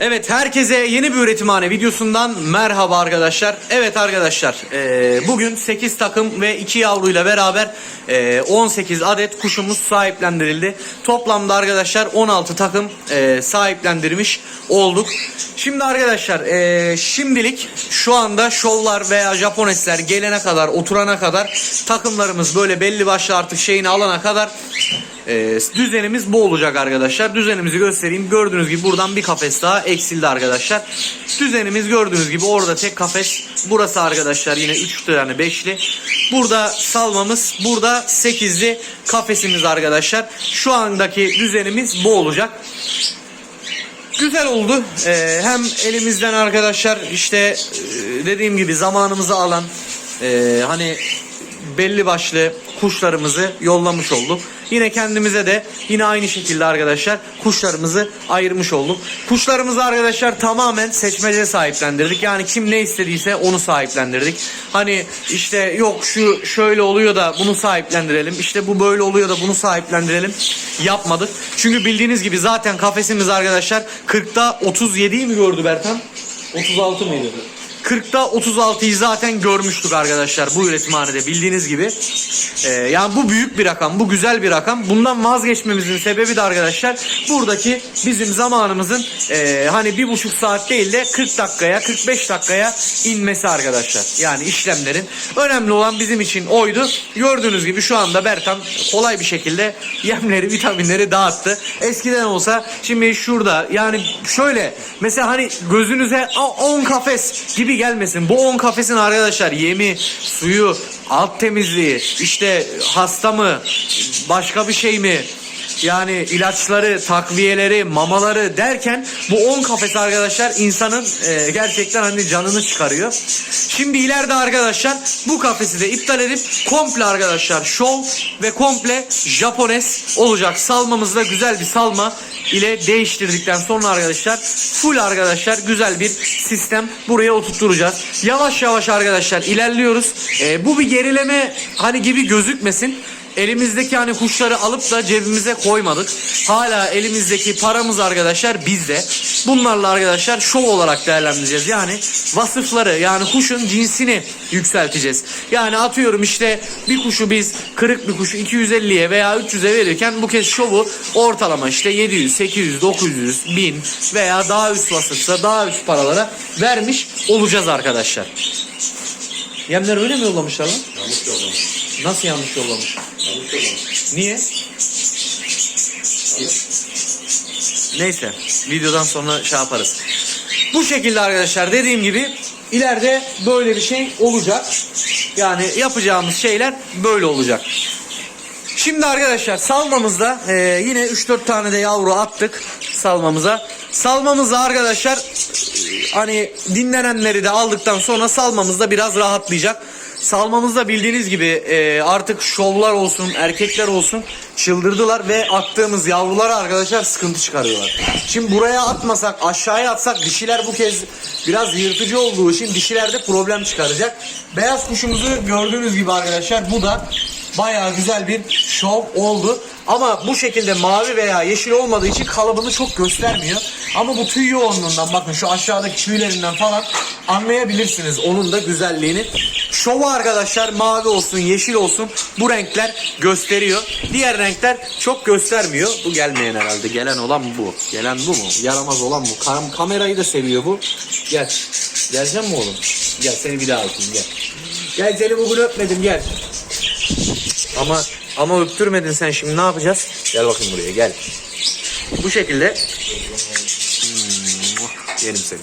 Evet herkese yeni bir üretimhane videosundan merhaba arkadaşlar. Evet arkadaşlar e, bugün 8 takım ve 2 yavruyla beraber e, 18 adet kuşumuz sahiplendirildi. Toplamda arkadaşlar 16 takım e, sahiplendirmiş olduk. Şimdi arkadaşlar e, şimdilik şu anda şovlar veya Japonesler gelene kadar oturana kadar takımlarımız böyle belli başlı artık şeyini alana kadar ee, düzenimiz bu olacak arkadaşlar. Düzenimizi göstereyim. Gördüğünüz gibi buradan bir kafes daha eksildi arkadaşlar. Düzenimiz gördüğünüz gibi orada tek kafes. Burası arkadaşlar yine 3 tane 5'li. Burada salmamız, burada 8'li kafesimiz arkadaşlar. Şu andaki düzenimiz bu olacak. Güzel oldu. Ee, hem elimizden arkadaşlar işte e, dediğim gibi zamanımızı alan e, hani belli başlı kuşlarımızı yollamış olduk. Yine kendimize de yine aynı şekilde arkadaşlar kuşlarımızı ayırmış olduk. Kuşlarımızı arkadaşlar tamamen seçmece sahiplendirdik. Yani kim ne istediyse onu sahiplendirdik. Hani işte yok şu şöyle oluyor da bunu sahiplendirelim. İşte bu böyle oluyor da bunu sahiplendirelim. Yapmadık. Çünkü bildiğiniz gibi zaten kafesimiz arkadaşlar 40'ta 37'yi mi gördü Bertan? 36 mıydı? 40'ta 36'yı zaten görmüştük arkadaşlar bu üretimhanede bildiğiniz gibi. Ee, yani bu büyük bir rakam, bu güzel bir rakam. Bundan vazgeçmemizin sebebi de arkadaşlar buradaki bizim zamanımızın e, hani bir buçuk saat değil de 40 dakikaya, 45 dakikaya inmesi arkadaşlar. Yani işlemlerin. Önemli olan bizim için oydu. Gördüğünüz gibi şu anda Berkan kolay bir şekilde yemleri, vitaminleri dağıttı. Eskiden olsa şimdi şurada yani şöyle mesela hani gözünüze 10 kafes gibi gelmesin. Bu 10 kafesin arkadaşlar yemi, suyu, alt temizliği, işte hasta mı, başka bir şey mi? Yani ilaçları, takviyeleri, mamaları derken bu 10 kafes arkadaşlar insanın e, gerçekten hani canını çıkarıyor. Şimdi ileride arkadaşlar bu kafesi de iptal edip komple arkadaşlar şov ve komple Japones olacak. Salmamızda güzel bir salma ile değiştirdikten sonra arkadaşlar full arkadaşlar güzel bir sistem buraya oturtturacağız. Yavaş yavaş arkadaşlar ilerliyoruz. E, bu bir gerileme hani gibi gözükmesin elimizdeki hani kuşları alıp da cebimize koymadık. Hala elimizdeki paramız arkadaşlar bizde. Bunlarla arkadaşlar şov olarak değerlendireceğiz. Yani vasıfları yani kuşun cinsini yükselteceğiz. Yani atıyorum işte bir kuşu biz kırık bir kuşu 250'ye veya 300'e verirken bu kez şovu ortalama işte 700, 800, 900, 1000 veya daha üst vasıfsa daha üst paralara vermiş olacağız arkadaşlar. Yemler öyle mi yollamışlar lan? Yanlış yollamış. Nasıl yanlış yollamış? Yanlış yollamış. Niye? Neyse videodan sonra şey yaparız. Bu şekilde arkadaşlar dediğim gibi ileride böyle bir şey olacak. Yani yapacağımız şeyler böyle olacak. Şimdi arkadaşlar salmamızda e, yine 3-4 tane de yavru attık salmamıza. Salmamızda arkadaşlar e, hani dinlenenleri de aldıktan sonra salmamızda biraz rahatlayacak. Salmamızda bildiğiniz gibi e, artık şovlar olsun, erkekler olsun çıldırdılar ve attığımız yavrulara arkadaşlar sıkıntı çıkarıyorlar. Şimdi buraya atmasak, aşağıya atsak dişiler bu kez biraz yırtıcı olduğu için dişilerde problem çıkaracak. Beyaz kuşumuzu gördüğünüz gibi arkadaşlar bu da bayağı güzel bir şov oldu. Ama bu şekilde mavi veya yeşil olmadığı için kalıbını çok göstermiyor. Ama bu tüy yoğunluğundan bakın şu aşağıdaki tüylerinden falan anlayabilirsiniz onun da güzelliğini. Şovu arkadaşlar mavi olsun yeşil olsun bu renkler gösteriyor. Diğer renkler çok göstermiyor. Bu gelmeyen herhalde. Gelen olan bu. Gelen bu mu? Yaramaz olan bu. Kam kamerayı da seviyor bu. Gel. Geleceğim mi oğlum? Gel seni bir daha öpeyim gel. Gel seni bugün öpmedim gel. Ama ama öptürmedin sen şimdi ne yapacağız? Gel bakayım buraya gel. Bu şekilde Hmm, yerim seni.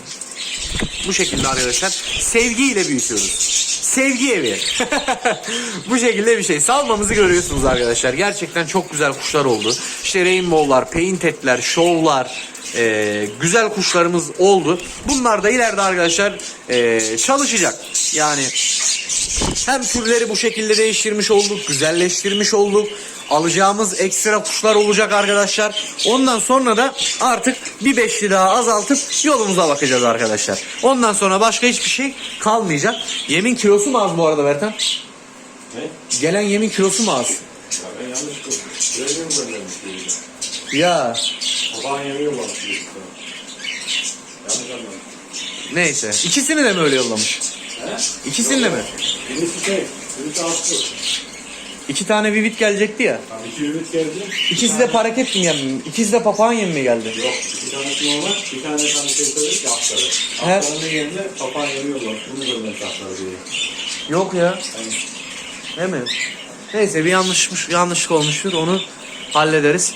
Bu şekilde arkadaşlar sevgiyle büyütüyoruz. Sevgi evi. Bu şekilde bir şey. Salmamızı görüyorsunuz arkadaşlar. Gerçekten çok güzel kuşlar oldu. İşte rainbow'lar, paintet'ler, show'lar, e, güzel kuşlarımız oldu. Bunlar da ileride arkadaşlar e, çalışacak. Yani hem türleri bu şekilde değiştirmiş olduk, güzelleştirmiş olduk. Alacağımız ekstra kuşlar olacak arkadaşlar. Ondan sonra da artık bir beşli daha azaltıp yolumuza bakacağız arkadaşlar. Ondan sonra başka hiçbir şey kalmayacak. Yemin kilosu mu az bu arada Bertan? Ne? Gelen yemin kilosu mu az? Ya ben yanlış değilim. Ya Sabahın yemeği yollamış değilim. Neyse. İkisini de mi öyle yollamış? He? İkisini de mi? Birisi şey, birisi aslı. İki tane Vivid gelecekti ya. Tam iki ümit geldi. İkisi de paraket mi yem? İkisi de papağan yem mi geldi? Yok, iki tanesi normal, bir tane bir şey söyledik ki aktarı. He. Aktarının yerine papağan yemiyorlar. Bunu görmek aktarı diye. Yok ya. Yani Değil mi? Neyse bir yanlışmış, yanlışlık olmuştur onu hallederiz.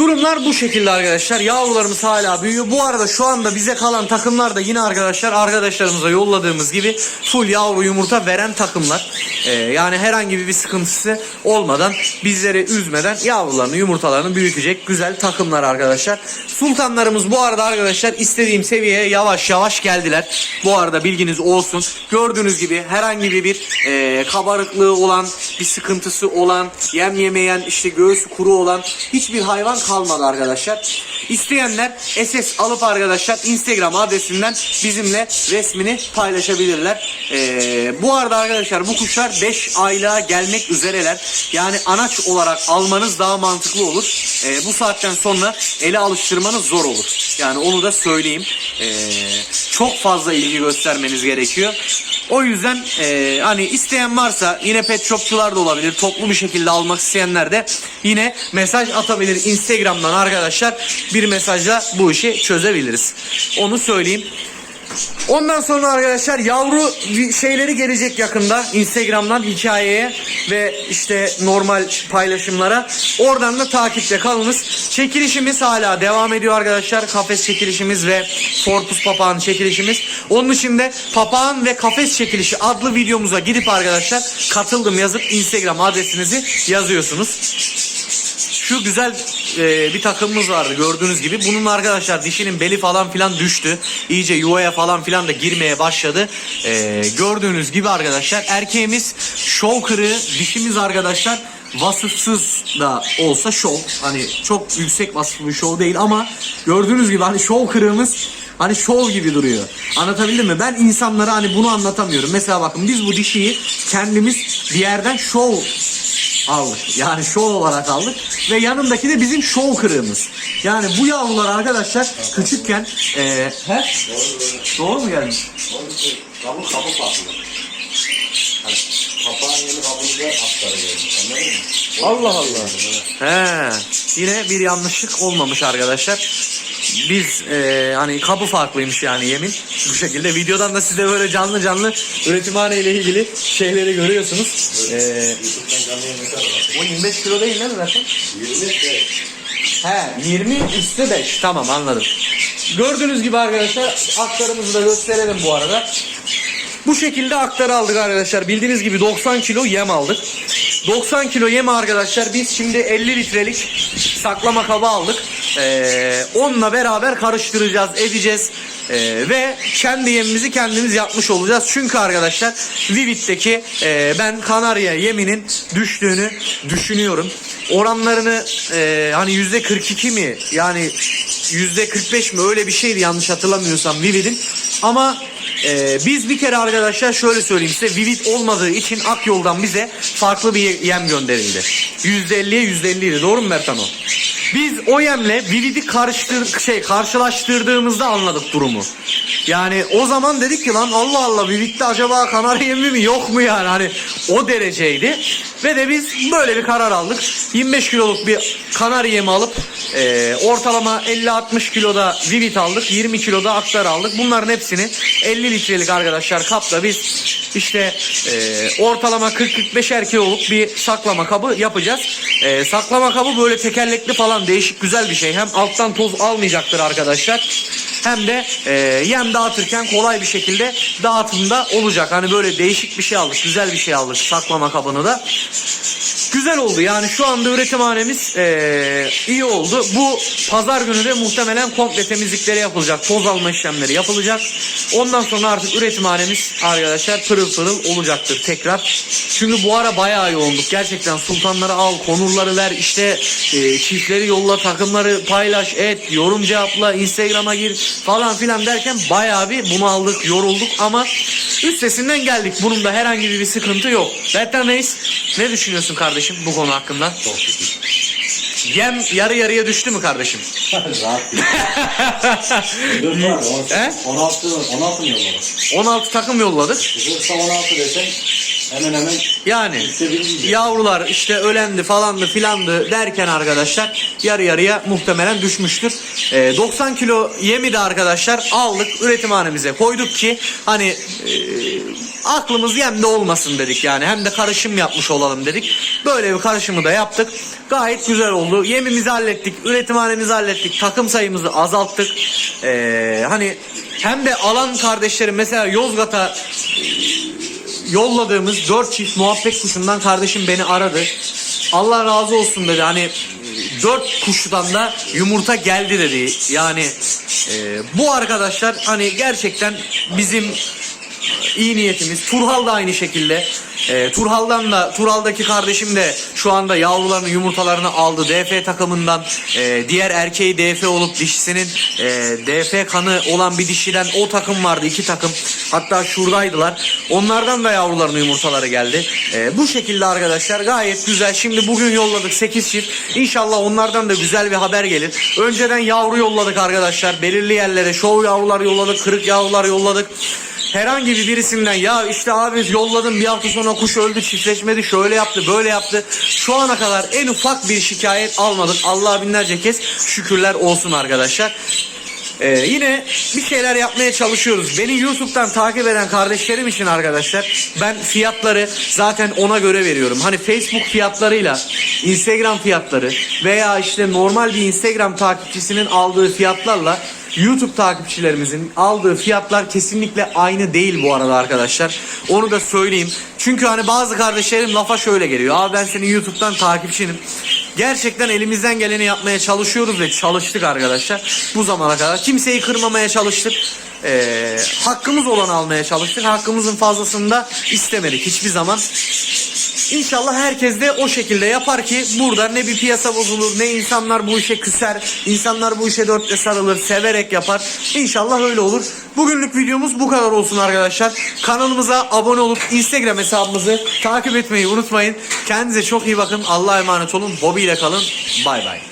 Durumlar bu şekilde arkadaşlar. Yavrularımız hala büyüyor. Bu arada şu anda bize kalan takımlar da yine arkadaşlar arkadaşlarımıza yolladığımız gibi full yavru yumurta veren takımlar. Ee, yani herhangi bir sıkıntısı olmadan bizleri üzmeden yavrularını yumurtalarını büyütecek güzel takımlar arkadaşlar. Sultanlarımız bu arada arkadaşlar istediğim seviyeye yavaş yavaş geldiler. Bu arada bilginiz olsun. Gördüğünüz gibi herhangi bir e, kabarıklığı olan, bir sıkıntısı olan, yem yemeyen, işte göğsü kuru olan hiçbir hayvan kalmadı arkadaşlar. İsteyenler SS alıp arkadaşlar Instagram adresinden bizimle resmini paylaşabilirler. E, bu arada arkadaşlar bu kuşlar 5 aylığa gelmek üzereler. Yani anaç olarak almanız daha mantıklı olur. E, bu saatten sonra ele alıştırmanız zor olur. Yani onu da söyleyeyim. E, çok fazla ilgi göstermeniz gerekiyor. O yüzden e, hani isteyen varsa yine pet shopçular da olabilir. Toplu bir şekilde almak isteyenler de yine mesaj atabilir Instagram'dan arkadaşlar. Bir mesajla bu işi çözebiliriz. Onu söyleyeyim. Ondan sonra arkadaşlar yavru şeyleri gelecek yakında Instagram'dan hikayeye ve işte normal paylaşımlara. Oradan da takipte kalınız. Çekilişimiz hala devam ediyor arkadaşlar. Kafes çekilişimiz ve Forpus papağan çekilişimiz. Onun için de papağan ve kafes çekilişi adlı videomuza gidip arkadaşlar katıldım yazıp Instagram adresinizi yazıyorsunuz. Şu güzel e, bir takımımız vardı gördüğünüz gibi. Bunun arkadaşlar dişinin beli falan filan düştü. İyice yuvaya falan filan da girmeye başladı. E, gördüğünüz gibi arkadaşlar erkeğimiz şov kırığı, dişimiz arkadaşlar vasıfsız da olsa şov. Hani çok yüksek vasıflı bir şov değil ama gördüğünüz gibi hani şov kırığımız Hani şov gibi duruyor. Anlatabildim mi? Ben insanlara hani bunu anlatamıyorum. Mesela bakın biz bu dişiyi kendimiz bir yerden şov aldık. Yani şov olarak aldık. Ve yanındaki de bizim şov kırığımız. Yani bu yavrular arkadaşlar küçükken e, he? Doğru mu gelmiş? Kabuk kapı farklı. Hani papağan yeni kabukta aktarı gelmiş. Anladın mı? Allah Allah. He. Yine bir yanlışlık olmamış arkadaşlar. Biz e, hani kapı farklıymış yani yemin. Bu şekilde videodan da size böyle canlı canlı üretimhane ile ilgili şeyleri görüyorsunuz. E, var. o 25 kilo değil değil mi zaten? 20 şey. He 20 üstü 5 tamam anladım. Gördüğünüz gibi arkadaşlar aktarımızı da gösterelim bu arada. Bu şekilde aktarı aldık arkadaşlar. Bildiğiniz gibi 90 kilo yem aldık. 90 kilo yem arkadaşlar biz şimdi 50 litrelik saklama kabı aldık. Ee, onunla beraber karıştıracağız, edeceğiz. Ee, ve kendi yemimizi kendimiz yapmış olacağız. Çünkü arkadaşlar Vivid'deki e, ben Kanarya yeminin düştüğünü düşünüyorum. Oranlarını e, hani yüzde 42 mi yani yüzde 45 mi öyle bir şeydi yanlış hatırlamıyorsam Vivid'in. Ama ee, biz bir kere arkadaşlar şöyle söyleyeyim size Vivid olmadığı için Akyol'dan bize farklı bir yem gönderildi. %50'ye %50'ydi doğru mu Mertan o? Biz o yemle Vivid'i karıştır şey karşılaştırdığımızda anladık durumu. Yani o zaman dedik ki lan Allah Allah Vivid'de acaba kanarya yemi mi yok mu yani hani o dereceydi. Ve de biz böyle bir karar aldık. 25 kiloluk bir kanarya yemi alıp e, ortalama 50-60 kiloda Vivid aldık. 20 kiloda aktar aldık. Bunların hepsini 50 litrelik arkadaşlar kapta biz işte e, ortalama 40-45 kiloluk bir saklama kabı yapacağız. E, saklama kabı böyle tekerlekli falan değişik güzel bir şey. Hem alttan toz almayacaktır arkadaşlar. Hem de e, yem dağıtırken kolay bir şekilde dağıtımda olacak. Hani böyle değişik bir şey aldık. Güzel bir şey aldık saklama kabını da. Güzel oldu yani şu anda üretimhanemiz eee, iyi oldu. Bu pazar günü de muhtemelen komple temizlikleri yapılacak. Toz alma işlemleri yapılacak. Ondan sonra artık üretimhanemiz arkadaşlar pırıl pırıl olacaktır tekrar. Çünkü bu ara bayağı yoğunduk. Gerçekten sultanları al, konurları ver, işte eee, çiftleri yolla, takımları paylaş, et, yorum cevapla, Instagram'a gir falan filan derken bayağı bir bunaldık, yorulduk ama üstesinden geldik. Bunun da herhangi bir sıkıntı yok. Bertan Reis ne düşünüyorsun kardeşim bu konu hakkında? Çok. Yem yarı yarıya düştü mü kardeşim? Rahat değil. Dur var. He? 16, 16 mı yolladı? 16 takım yolladık. Kızılsa 16 desen hemen hemen Yani yavrular işte ölendi falandı filandı derken arkadaşlar yarı yarıya muhtemelen düşmüştür. Ee, 90 kilo yemi de arkadaşlar aldık üretimhanemize koyduk ki hani e, aklımız yemde olmasın dedik yani hem de karışım yapmış olalım dedik. Böyle bir karışımı da yaptık. Gayet güzel oldu. Yemimizi hallettik, üretimhanemizi hallettik, takım sayımızı azalttık. Ee, hani hem de alan kardeşlerim mesela Yozgat'a yolladığımız 4 çift muhabbet kuşundan kardeşim beni aradı. Allah razı olsun dedi. Hani 4 kuştan da yumurta geldi dedi. Yani e, bu arkadaşlar hani gerçekten bizim iyi niyetimiz. Turhal da aynı şekilde. E, Turhal'dan da Turhal'daki kardeşim de şu anda yavrularını yumurtalarını aldı. DF takımından e, diğer erkeği DF olup dişisinin e, DF kanı olan bir dişiden o takım vardı. iki takım. Hatta şuradaydılar. Onlardan da yavruların yumurtaları geldi. E, bu şekilde arkadaşlar gayet güzel. Şimdi bugün yolladık 8 çift. İnşallah onlardan da güzel bir haber gelir. Önceden yavru yolladık arkadaşlar. Belirli yerlere şov yavrular yolladık. Kırık yavrular yolladık herhangi bir birisinden ya işte abi yolladım bir hafta sonra kuş öldü çiftleşmedi şöyle yaptı böyle yaptı. Şu ana kadar en ufak bir şikayet almadık. Allah'a binlerce kez şükürler olsun arkadaşlar. Ee, yine bir şeyler yapmaya çalışıyoruz. Beni YouTube'dan takip eden kardeşlerim için arkadaşlar ben fiyatları zaten ona göre veriyorum. Hani Facebook fiyatlarıyla Instagram fiyatları veya işte normal bir Instagram takipçisinin aldığı fiyatlarla YouTube takipçilerimizin aldığı fiyatlar kesinlikle aynı değil bu arada arkadaşlar. Onu da söyleyeyim. Çünkü hani bazı kardeşlerim lafa şöyle geliyor. Abi ben senin YouTube'dan takipçinim. Gerçekten elimizden geleni yapmaya çalışıyoruz ve çalıştık arkadaşlar. Bu zamana kadar kimseyi kırmamaya çalıştık. Ee, hakkımız olanı almaya çalıştık. Hakkımızın fazlasını da istemedik hiçbir zaman. İnşallah herkes de o şekilde yapar ki burada ne bir piyasa bozulur ne insanlar bu işe küser. insanlar bu işe dörtle sarılır severek yapar. İnşallah öyle olur. Bugünlük videomuz bu kadar olsun arkadaşlar. Kanalımıza abone olup Instagram hesabımızı takip etmeyi unutmayın. Kendinize çok iyi bakın. Allah'a emanet olun. Hobiyle kalın. Bay bay.